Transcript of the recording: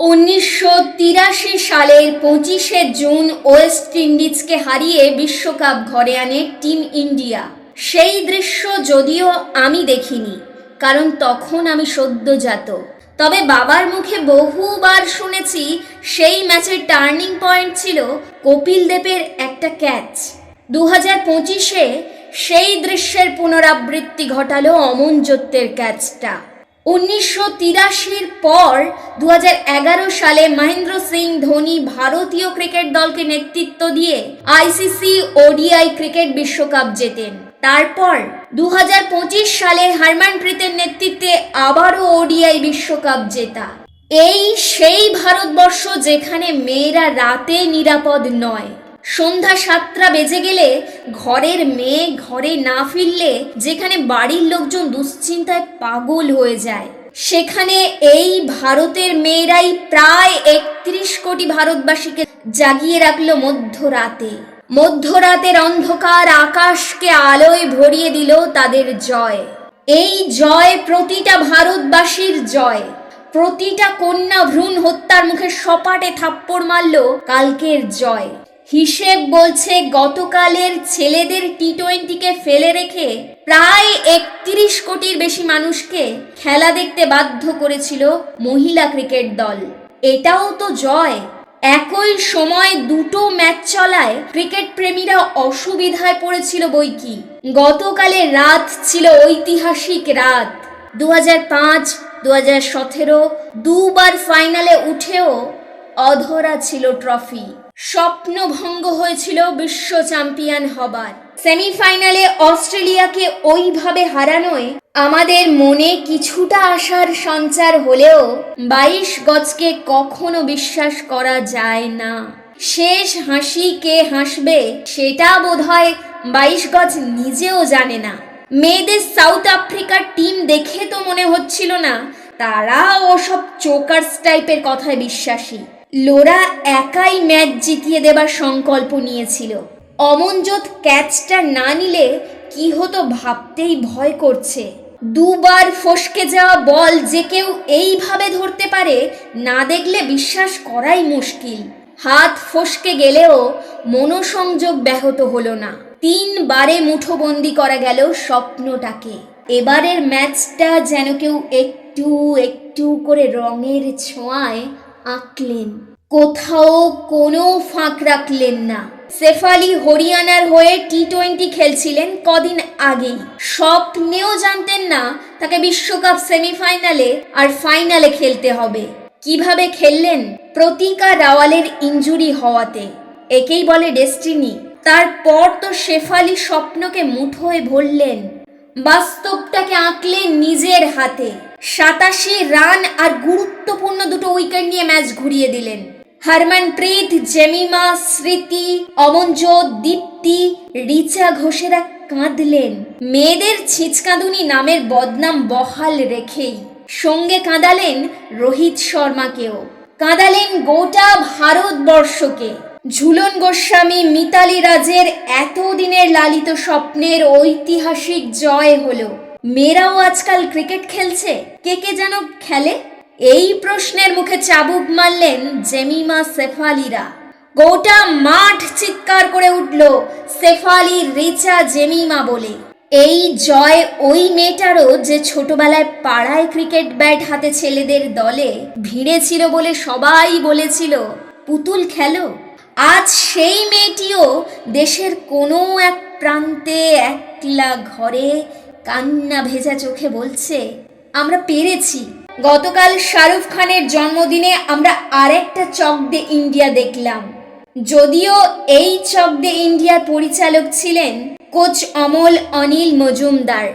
উনিশশো তিরাশি সালের পঁচিশে জুন ওয়েস্ট ইন্ডিজকে হারিয়ে বিশ্বকাপ ঘরে আনে টিম ইন্ডিয়া। সেই দৃশ্য যদিও আমি দেখিনি, কারণ তখন আমি সদ্যজাত। তবে বাবার মুখে বহুবার শুনেছি সেই ম্যাচের টার্নিং পয়েন্ট ছিল কপিল দেবের একটা ক্যাচ। দু হাজার পঁচিশে সেই দৃশ্যের পুনরাবৃত্তি ঘটালো অমন জোত্তের ক্যাচটা। উনিশশো তিরাশির পর দু হাজার এগারো সালে মহেন্দ্র সিং ধোনি ভারতীয় ক্রিকেট দলকে নেতৃত্ব দিয়ে আইসিসি ওডিআই ক্রিকেট বিশ্বকাপ জেতেন। তারপর দু হাজার পঁচিশ সালে হারমানপ্রীতের নেতৃত্বে আবারও ওডিআই বিশ্বকাপ জেতা। এই সেই ভারতবর্ষ যেখানে মেয়েরা রাতে নিরাপদ নয়। সন্ধ্যা সাতটা বেজে গেলে ঘরের মেয়ে ঘরে না ফিরলে যেখানে বাড়ির লোকজন দুশ্চিন্তায় পাগল হয়ে যায়। সেখানে এই ভারতের মেয়েরাই প্রায় একত্রিশ কোটি ভারতবাসীকে জাগিয়ে রাখল মধ্যরাতে। মধ্যরাতের অন্ধকার আকাশকে আলোয় ভরিয়ে দিল তাদের জয়। এই জয় প্রতিটা ভারতবাসীর জয়। প্রতিটা কন্যা ভ্রূণ হত্যার মুখে সপাটে থাপ্পড় মারল কালকের জয়। হিসেব বলছে গতকালের ছেলেদের টি টোয়েন্টিকে ফেলে রেখে প্রায় একত্রিশ কোটির বেশি মানুষকে খেলা দেখতে বাধ্য করেছিল মহিলা ক্রিকেট দল। এটাও তো জয়। একই সময় দুটো ম্যাচ চলায় ক্রিকেট প্রেমীরা অসুবিধায় পড়েছিল বই কি গতকালের রাত ছিল ঐতিহাসিক রাত। দু হাজার পাঁচ দু হাজার সতেরো দুবার ফাইনালে উঠেও অধরা ছিল ট্রফি। স্বপ্নভঙ্গ হয়েছিল বিশ্ব চ্যাম্পিয়ন হবার। সেমিফাইনালে অস্ট্রেলিয়াকে ওইভাবে হারানোয় আমাদের মনে কিছুটা আশার সঞ্চার হলেও বাইশ গজকে কখনো বিশ্বাস করা যায় না। শেষ হাসি কে হাসবে সেটা বোধহয় বাইশ গজ নিজেও জানে না। মেয়েদের সাউথ আফ্রিকার টিম দেখে তো মনে হচ্ছিল না, তারা ওসব চোকার্স টাইপের কথায় বিশ্বাসী। লোরা একাই ম্যাচ জিতিয়ে দেবার সংকল্প নিয়েছিল। অমনজোত ক্যাচটা না নিলে কি হতো ভাবতেই ভয় করছে। দুবার ফসকে যাওয়া বল যে কেউ এইভাবে ধরতে পারে, না দেখলে বিশ্বাস করাই মুশকিল। হাত ফসকে গেলেও মনোসংযোগ ব্যাহত হলো না। তিনবারে মুঠোবন্দি করা গেল স্বপ্নটাকে। এবারের ম্যাচটা যেন কেউ একটু একটু করে রঙের ছোঁয়ায় আঁকলেন। কোথাও কোনো ফাঁক রাখলেন না। সেফালি হরিয়ানার হয়ে টি টোয়েন্টি খেলছিলেন কদিন আগেই। স্বপ্নেও জানতেন না তাকে বিশ্বকাপ সেমিফাইনালে আর ফাইনালে খেলতে হবে। কীভাবে খেললেন? প্রতিকা রাওয়ালের ইঞ্জুরি হওয়াতে। একেই বলে ডেস্টিনি। তারপর তো শেফালি স্বপ্নকে মুঠোয় ভরলেন। বাস্তবটাকে আঁকলেন নিজের হাতে। সাতাশি রান আর গুরুত্বপূর্ণ দুটো উইকেট নিয়ে ম্যাচ ঘুরিয়ে দিলেন। হরমনপ্রীত, জেমিমা, স্মৃতি, অমনজোত, দীপ্তি, রিচা ঘোষেরা কাঁদলেন। মেয়েদের ছিচকাঁদুনি নামের বদনাম বহাল রেখেই। সঙ্গে কাঁদালেন রোহিত শর্মাকেও। কাঁদালেন গোটা ভারতবর্ষকে। ঝুলন গোস্বামী, মিতালি রাজের এতদিনের লালিত স্বপ্নের ঐতিহাসিক জয় হলো। মেয়েরাও আজকাল ক্রিকেট খেলছে। কে কে যেন খেলে? এই প্রশ্নের মুখে চাবুক মারলেন জেমিমা সেফালিরা। গোটা মাঠ চিৎকার করে উঠল সেফালি রিচা জেমিমা বলে। এই জয় ওই মেয়েটারও যে ছোটবেলায় পাড়ায় ক্রিকেট ব্যাট হাতে ছেলেদের দলে ভিড়ে ছিল বলে সবাই বলেছিল, পুতুল খেলো? আজ সেই মেয়েটিও দেশের কোনো এক প্রান্তে একলা ঘরে কান্না ভেজা চোখে বলছে, আমরা পেরেছি। গতকাল শাহরুখ খানের জন্মদিনে আমরা আরেকটা চক দে ইন্ডিয়া দেখলাম। যদিও এই চক দে ইন্ডিয়ার পরিচালক ছিলেন কোচ অমল অনিল মজুমদার।